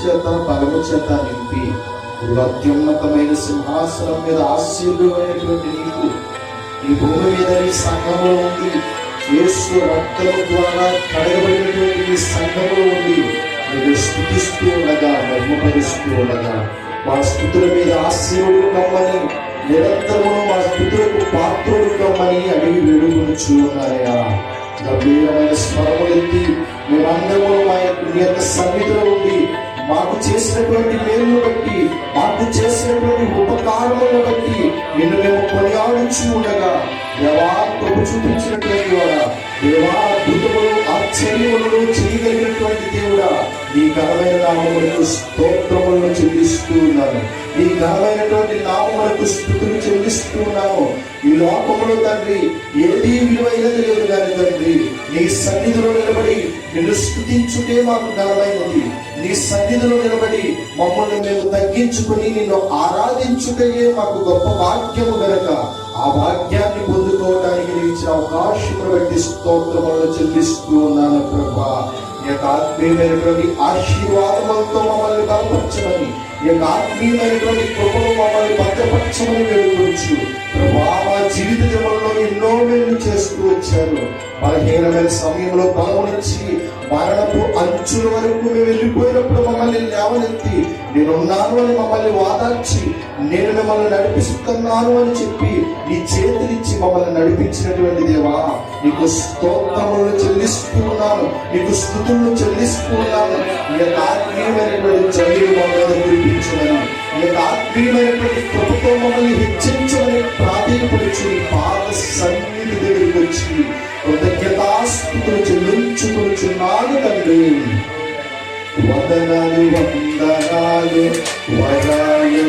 చేత బలము చేత నింపి అత్యున్నతమైన సింహాసనం మీద ఆశీర్వమైనటువంటి నీకు. ఈ భూమి మీద నీ సంఘంలో ఉంది యేసు రక్తము ద్వారా కడగబడినటువంటి నీ సంఘంలో ఉంది నువ్వు స్థుతిస్తూ ఉండగా మర్మపరుస్తూ ఉండగా మా స్థుతుల మీద ఆశీర్వడు కమ్మని నిరంతరము మా స్థుతులకు పాత్రుడు కమ్మని అడిగి వేడుకొనుచు ఉన్నాయా గంభీరమైన స్వరములెత్తి మేమందరము మా యొక్క నీ యొక్క సన్నిధిలో ఉండి మాకు చేసినటువంటి మేలును బట్టి మాకు చేసినటువంటి ఉపకారములను బట్టి నిన్ను మేము కొనియాడించి ఉండగా దేవా ప్రభు చూపించినటువంటి వాడా దేవా అద్భుతములు ఆశ్చర్యములను చేయగలిగినటువంటి దేవుడా నీ ఘనమైన నామములకు స్తోత్రములను చెల్లిస్తూ ఉన్నాను. నీ ఘనమైనటువంటి నామములకు స్థుతులు చెల్లిస్తూ ఉన్నాను. ఈ తండ్రి ఏది విలువైనది లేదు కానీ తండ్రి నీ సన్నిధిలో నిలబడి నిన్ను స్థుతించుటే మాకు బలమైనది. నీ సన్నిధిలో నిలబడి మమ్మల్ని మేము తగ్గించుకుని నిన్ను ఆరాధించుటయే మాకు గొప్ప భాగ్యము గనక. ఆ భాగ్యాన్ని పొందుకోవడానికి నీవు ఇచ్చిన అవకాశం బట్టి స్తోత్రములను చెల్లిస్తూ ఉన్నాను ప్రభా. ఈ యొక్క ఆత్మీయమైనటువంటి ఆశీర్వాదములతో మమ్మల్ని బలపరచమని ఈ యొక్క ఆత్మీయమైనటువంటి కృపను మమ్మల్ని భద్రపరచమని వేడుకొచ్చు ప్రభా చేశారు. బలహీనమైన సమయంలో బలమునిచ్చి మరణపు అంచుల వరకు మేము వెళ్ళిపోయినప్పుడు మమ్మల్ని లేవనెత్తి నేనున్నాను అని మమ్మల్ని వాదార్చి నేను మిమ్మల్ని నడిపిస్తున్నాను అని చెప్పి నీ చేతినిచ్చి మమ్మల్ని నడిపించినటువంటి దేవా నీకు స్తోత్రములు చెల్లిస్తున్నాను నీకు స్థుతులను చెల్లిస్తున్నాను ఉన్నాను. యొక్క ఆత్మీయమైనటువంటి చర్యలు మమ్మల్ని కురిపించమని ఈ యొక్క ఆత్మీయమైనటువంటి కృపతో మమ్మల్ని హెచ్చి ప్రాధాన్యపరిచి నీ పాద సన్నిధి దగ్గరికి వచ్చి కృతజ్ఞతాస్తుతులు చెల్లించుకొచ్చున్నాను తండ్రి. వందనాలు వందనాలు వరాలు